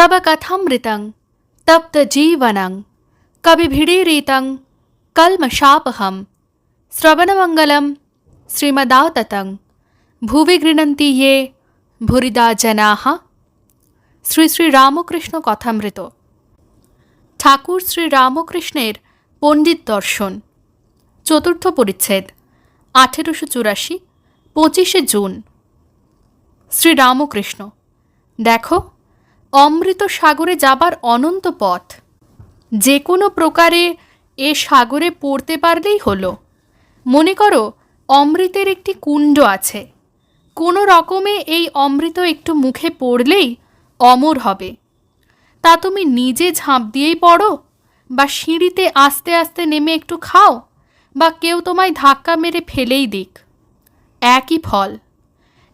तव कथमृतं तप्तजीवनं कविभिडीरितं कल्मषापहं श्रवणमङ्गलं श्रीमदाततं ভুবি গৃণন্তি ইয়ে ভুরিদা জনাহ শ্রী শ্রী রামকৃষ্ণ কথামৃত ঠাকুর শ্রী রামকৃষ্ণের পণ্ডিত দর্শন চতুর্থ পরিচ্ছেদ আঠেরোশো চুরাশি পঁচিশে জুন শ্রী রামকৃষ্ণ দেখো অমৃত সাগরে যাবার অনন্ত পথ। যে কোনো প্রকারে এ সাগরে পড়তে পারলেই হলো। মনে করো, অমৃতের একটি কুণ্ড আছে। কোনো রকমে এই অমৃত একটু মুখে পড়লেই অমর হবে। তা তুমি নিজে ঝাঁপ দিয়েই পড়ো, বা সিঁড়িতে আস্তে আস্তে নেমে একটু খাও, বা কেউ তোমায় ধাক্কা মেরে ফেলেই দিক। একই ফল।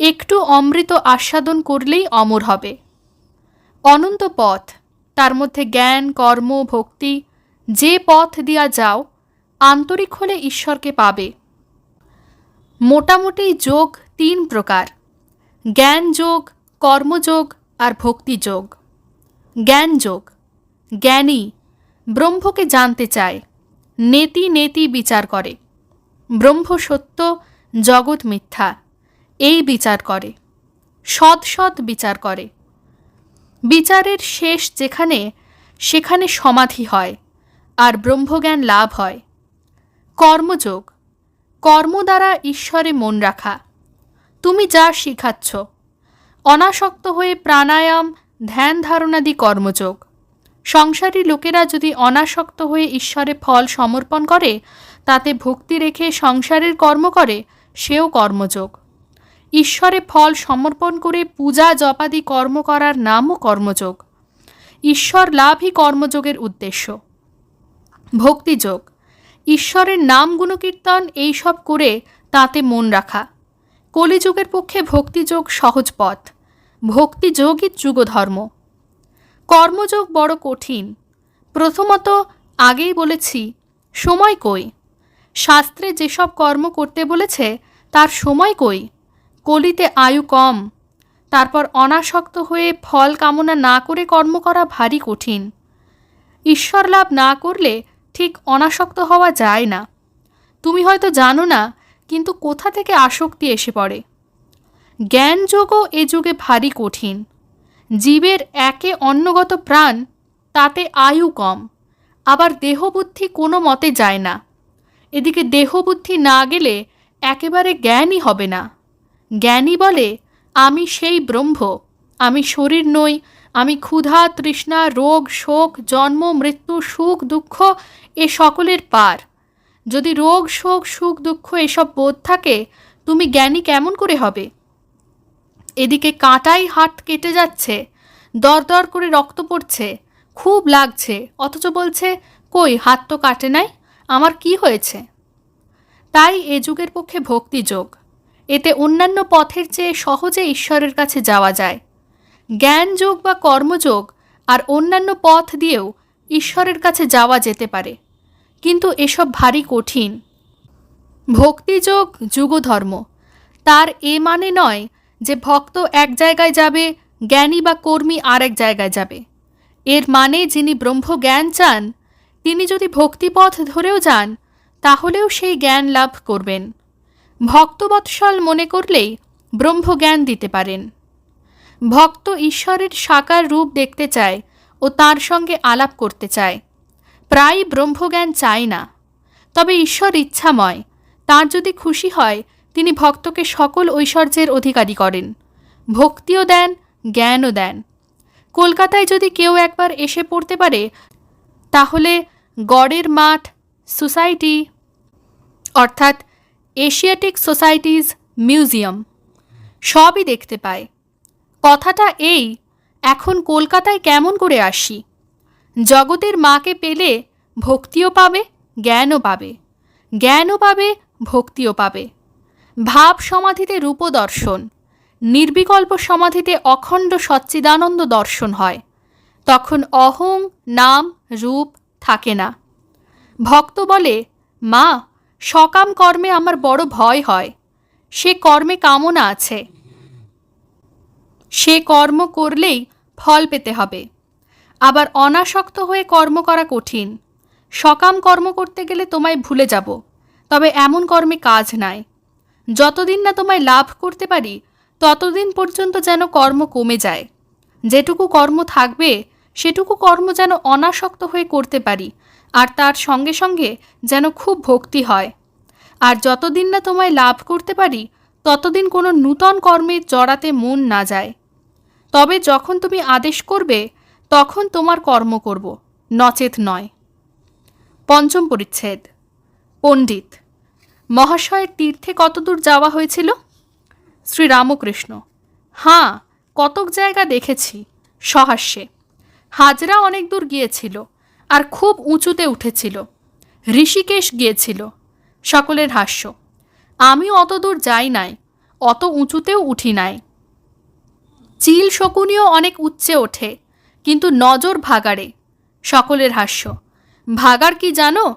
একটু অমৃত আস্বাদন করলেই অমর হবে। অনন্ত পথ। তার মধ্যে জ্ঞান, কর্ম, ভক্তি, যে পথ দিয়া যাও, আন্তরিক হলে ঈশ্বরকে পাবে। মোটামুটি যোগ তিন প্রকার। জ্ঞান যোগ কর্মযোগ আর ভক্তিযোগ জ্ঞান যোগ। জ্ঞানী ব্রহ্মকে জানতে চায়, নেতি নেতি বিচার করে। ব্রহ্ম সত্য, জগৎ মিথ্যা, এই বিচার করে। সৎ সৎ বিচার করে। বিচারের শেষ যেখানে, সেখানে সমাধি হয়, আর ব্রহ্মজ্ঞান লাভ হয়। কর্মযোগ, কর্ম দ্বারা ঈশ্বরে মন রাখা। তুমি যা শিখাচ্ছ। অনাসক্ত হয়ে প্রাণায়াম, ধ্যান ধারণাদি কর্মযোগ। সংসারী লোকেরা যদি অনাসক্ত হয়ে ঈশ্বরে ফল সমর্পণ করে, তাতে ভক্তি রেখে সংসারের কর্ম করে, সেও কর্মযোগ। ঈশ্বরে ফল সমর্পণ করে পূজা জপাদি কর্ম করার নামও কর্মযোগ। ঈশ্বর লাভই কর্মযোগের উদ্দেশ্য। ভক্তিযোগ। ঈশ্বরের নাম গুণকীর্তন এইসব করে তাতে মন রাখা। কলিযুগের পক্ষে ভক্তিযোগ সহজ পথ। ভক্তিযোগই যুগধর্ম। কর্মযোগ বড় কঠিন। প্রথমত আগেই বলেছি, সময় কই? শাস্ত্রে যেসব কর্ম করতে বলেছে, তার সময় কই? কলিতে আয়ু কম। তারপর অনাসক্ত হয়ে ফল কামনা না করে কর্ম করা ভারী কঠিন। ঈশ্বর লাভ না করলে ঠিক অনাসক্ত হওয়া যায় না। তুমি হয়তো জানো না, কিন্তু কোথা থেকে আসক্তি এসে পড়ে? জ্ঞান জ্ঞানযোগও এ যুগে ভারী কঠিন। জীবের একে অন্নগত প্রাণ, তাতে আয়ু কম। আবার দেহবুদ্ধি কোনো মতে যায় না। এদিকে দেহবুদ্ধি না গেলে একেবারে জ্ঞানই হবে না। জ্ঞানী বলে, আমি সেই ব্রহ্ম। আমি শরীর নই। আমি ক্ষুধা, তৃষ্ণা, রোগ, শোক, জন্ম, মৃত্যু, সুখ, দুঃখ, এ সকলের পার। যদি রোগ, শোক, সুখ, দুঃখ এসব বোধ থাকে, তুমি জ্ঞানী কেমন করে হবে? এদিকে কাঁটাই হাত কেটে যাচ্ছে। দরদর করে রক্ত পড়ছে। খুব লাগছে। অথচ বলছে, কই, হাত তো কাটে নাই। আমার কি হয়েছে? তাই এ যুগের পক্ষে ভক্তিযোগ এতে অন্যান্য পথের চেয়ে সহজে ঈশ্বরের কাছে যাওয়া যায়। জ্ঞান যোগ বা কর্মযোগ আর অন্যান্য পথ দিয়েও ঈশ্বরের কাছে যাওয়া যেতে পারে। কিন্তু এসব ভারী কঠিন। ভক্তিযোগ যুগধর্ম। তার এ মানে নয় যে ভক্ত এক জায়গায় যাবে, জ্ঞানী বা কর্মী আর এক জায়গায় যাবে। এর মানে যিনি ব্রহ্ম জ্ঞান চান, তিনি যদি ভক্তিপথ ধরেও যান, তাহলেও সেই জ্ঞান লাভ করবেন। ভক্তবৎসল মনে করলেই ব্রহ্মজ্ঞান দিতে পারেন। ভক্ত ঈশ্বরের সাকার রূপ দেখতে চায় ও তার সঙ্গে আলাপ করতে চায়। প্রায় ব্রহ্মজ্ঞান চায় না। তবে ঈশ্বর ইচ্ছাময়। তার যদি খুশি হয়, তিনি ভক্তকে সকল ঐশ্বর্যের অধিকারী করেন। ভক্তিও দেন, জ্ঞানও দেন। কলকাতায় যদি কেউ একবার এসে পড়তে পারে, তাহলে গড়ের মাঠ, সোসাইটি, অর্থাৎ এশিয়াটিক সোসাইটিজ মিউজিয়াম। সবই দেখতে পায় কথাটা এই, এখন কলকাতায় কেমন করে আসি? জগতের মাকে পেলে ভক্তিও পাবে, জ্ঞানও পাবে। জ্ঞানও পাবে, ভক্তিও পাবে। ভাব সমাধিতে রূপদর্শন নির্বিকল্প সমাধিতে অখণ্ড সচ্চিদানন্দ দর্শন হয়। তখন অহং, নাম, রূপ থাকে না। ভক্ত বলে, মা সকাম কর্মে আমার বড় ভয় হয়। সে কর্মে কামনা আছে। সে কর্ম করলেই ফল পেতে হবে। আবার অনাসক্ত হয়ে কর্ম করা কঠিন। সকাম কর্ম করতে গেলে তোমায় ভুলে যাব, তবে এমন কর্মে কাজ নাই। যতদিন না তোমায় লাভ করতে পারি, ততদিন পর্যন্ত যেন কর্ম কমে যায়। যেটুকু কর্ম থাকবে, সেটুকু কর্ম যেন অনাসক্ত হয়ে করতে পারি আর তার সঙ্গে সঙ্গে যেন খুব ভক্তি হয়। আর যতদিন না তোমায় লাভ করতে পারি, ততদিন কোনো নূতন কর্মে জড়াতে মন না যায়। তবে যখন তুমি আদেশ করবে, তখন তোমার কর্ম করব, নচেত নয়। পঞ্চম পরিচ্ছেদ। পণ্ডিত, মহাশয়ের তীর্থে কতদূর যাওয়া হয়েছিল? শ্রীরামকৃষ্ণ, হাঁ, কতক জায়গা দেখেছি, সহাস্যে। হাজরা অনেক দূর গিয়েছিল আর খুব উঁচুতে উঠেছিল। ঋষিকেশ গিয়েছিল। সকলের হাস্য। আমি অত দূর যাই নাই, অত উঁচুতেও উঠি নাই। চিল শকুনিও অনেক উচ্চে ওঠে, কিন্তু নজর ভাগাড়ে। সকলের হাস্য। ভাগার কি জানো?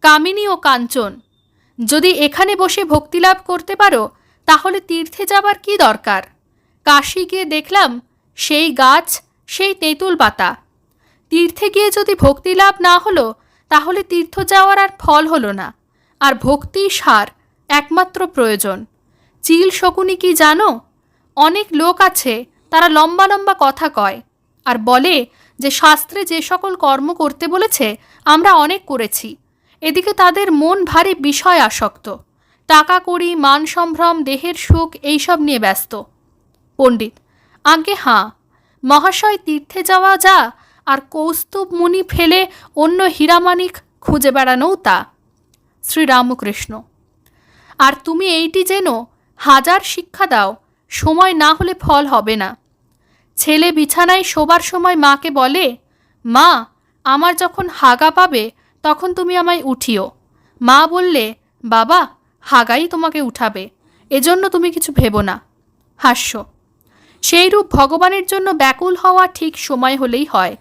কামিনী ও কাঞ্চন। যদি এখানে বসে ভক্তিলাভ করতে পারো, তাহলে তীর্থে যাবার কি দরকার? কাশি গিয়ে দেখলাম, সেই গাছ, সেই তেঁতুল পাতা। তীর্থে গিয়ে যদি ভক্তি লাভ না হলো, তাহলে তীর্থ যাওয়ার আর ফল হলো না। আর ভক্তি সার একমাত্র প্রয়োজন। চিল শকুনি কি জানো? অনেক লোক আছে, তারা লম্বা লম্বা কথা কয়, আর বলে যে শাস্ত্রে যে সকল কর্ম করতে বলেছে, আমরা অনেক করেছি। এদিকে তাদের মন ভারী বিষয় আসক্ত টাকা কড়ি, মান সম্ভ্রম, দেহের সুখ, এইসব নিয়ে ব্যস্ত। পণ্ডিত, আজ্ঞে হাঁ, মহাশয় তীর্থে যাওয়া যা আর কৌস্তুভ মুনি ফেলে অন্য হীরামানিক খুঁজে বেড়ানোও তা। শ্রীরামকৃষ্ণ। আর তুমি এইটি যেন হাজার শিক্ষা দাও, সময় না হলে ফল হবে না। ছেলে বিছানায় শোবার সময় মাকে বলে, মা, আমার যখন হাগা পাবে, তখন তুমি আমায় উঠিও। মা বললে, বাবা, হাগাই তোমাকে উঠাবে, এজন্য তুমি কিছু ভেবো না। হাস্য। সেইরূপ ভগবানের জন্য ব্যাকুল হওয়া ঠিক সময় হলেই হয়।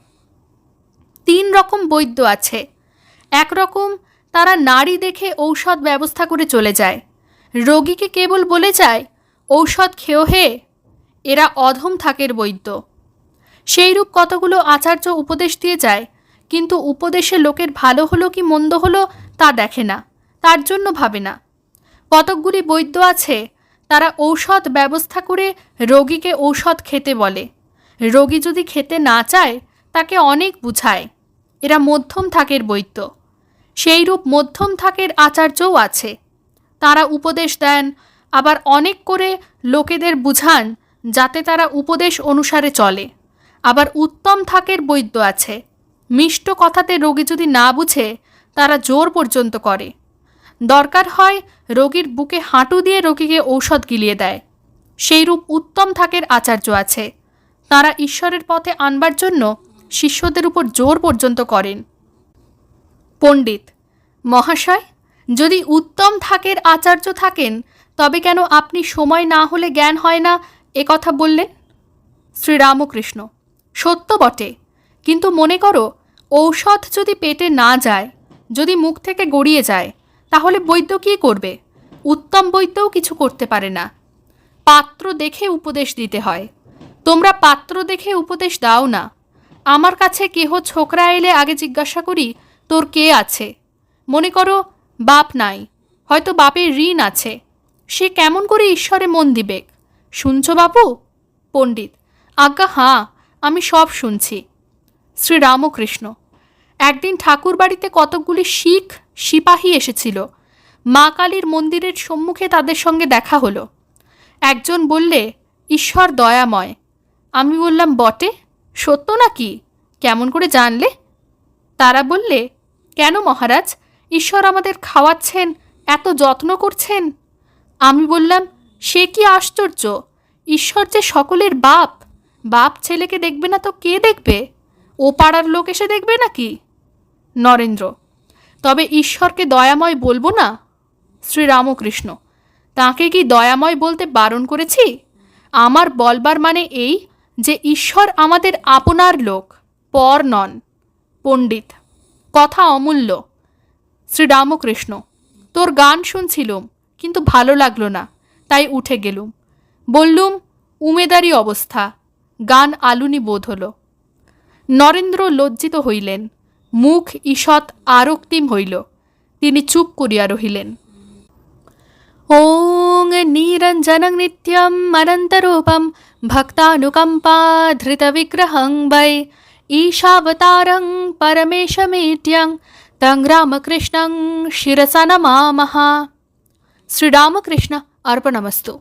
তিন রকম বৈদ্য আছে। একরকম তারা নারী দেখে ঔষধ ব্যবস্থা করে চলে যায়। রোগীকে কেবল বলে যায়, ঔষধ খেও হে? এরা অধম থাকের বৈদ্য। সেইরূপ কতগুলো আচার্য উপদেশ দিয়ে যায়, কিন্তু উপদেশে লোকের ভালো হলো কি মন্দ হলো তা দেখে না, তার জন্য ভাবে না। কতকগুলি বৈদ্য আছে, তারা ঔষধ ব্যবস্থা করে রোগীকে ঔষধ খেতে বলে। রোগী যদি খেতে না চায় তাকে অনেক বুঝায়। এরা মধ্যম থাকের বৈদ্য সেইরূপ মধ্যম থাকের আচার্যও আছে। তারা উপদেশ দেন, আবার অনেক করে লোকেদের বুঝান, যাতে তারা উপদেশ অনুসারে চলে। আবার উত্তম থাকের বৈদ্য আছে। মিষ্ট কথাতে রোগী যদি না বুঝে, তারা জোর পর্যন্ত করে। দরকার হয় রোগীর বুকে হাঁটু দিয়ে রোগীকে ঔষধ গিলিয়ে দেয়। সেইরূপ উত্তম থাকের আচার্য আছে। তারা ঈশ্বরের পথে আনবার জন্য শিষ্যদের উপর জোর পর্যন্ত করেন। পণ্ডিত, মহাশয়, যদি উত্তম থাকের আচার্য থাকেন, তবে কেন আপনি সময় না হলে জ্ঞান হয় না? এ কথা বললেন শ্রীরামকৃষ্ণ। সত্য বটে। কিন্তু মনে করো, ঔষধ যদি পেটে না যায়, যদি মুখ থেকে গড়িয়ে যায়, তাহলে বৈদ্য কী করবে? উত্তম বৈদ্যও কিছু করতে পারে না। পাত্র দেখে উপদেশ দিতে হয়। তোমরা পাত্র দেখে উপদেশ দাও না। আমার কাছে কেহ ছোকরা এলে আগে জিজ্ঞাসা করি, তোর কে আছে? মনে করো, বাপ নাই, হয়তো বাপের ঋণ আছে। সে কেমন করে ঈশ্বরে মন দিবে? শুনছ বাপু? পণ্ডিত, আজ্ঞা, হাঁ, আমি সব শুনছি। শ্রীরামকৃষ্ণ, একদিন ঠাকুর বাড়িতে কতকগুলি শিখ, সিপাহী এসেছিল। মা কালীর মন্দিরের সম্মুখে তাদের সঙ্গে দেখা হলো। একজন বললে, ঈশ্বর দয়াময়। আমি বললাম, বটে? সত্য নাকি? কেমন করে জানলে? তারা বললে, কেন মহারাজ? ঈশ্বর আমাদের খাওয়াচ্ছেন, এত যত্ন করছেন। আমি বললাম, সে কি আশ্চর্য? ঈশ্বর যে সকলের বাপ বাপ ছেলেকে দেখবে না তো কে দেখবে? ও পাড়ার লোক এসে দেখবে নাকি? নরেন্দ্র, তবে ঈশ্বরকে দয়াময় বলব না? শ্রীরামকৃষ্ণ, তাকে কি দয়াময় বলতে বারণ করেছি? আমার বলবার মানে এই যে ঈশ্বর আমাদের আপনার লোক, পর নন, পণ্ডিত। কথা অমূল্য। শ্রীরামকৃষ্ণ, তোর গান শুনছিলুম, কিন্তু ভালো লাগল না, তাই উঠে গেলুম। বললুম, উমেদারি অবস্থা, গান আলুনি বোধ হল। নরেন্দ্র লজ্জিত হইলেন, মুখ ঈষৎ আরক্তিম হইল, তিনি চুপ করিয়া রহিলেন। ॐ निरञ्जनं नित्यम् अनन्तरूपं भक्तानुकम्पाधृतविग्रहं वै ईशावतारं परमेशमेट्यं तं रामकृष्णं शिरसा नमामः। श्रीरामकृष्ण अर्पणमस्तु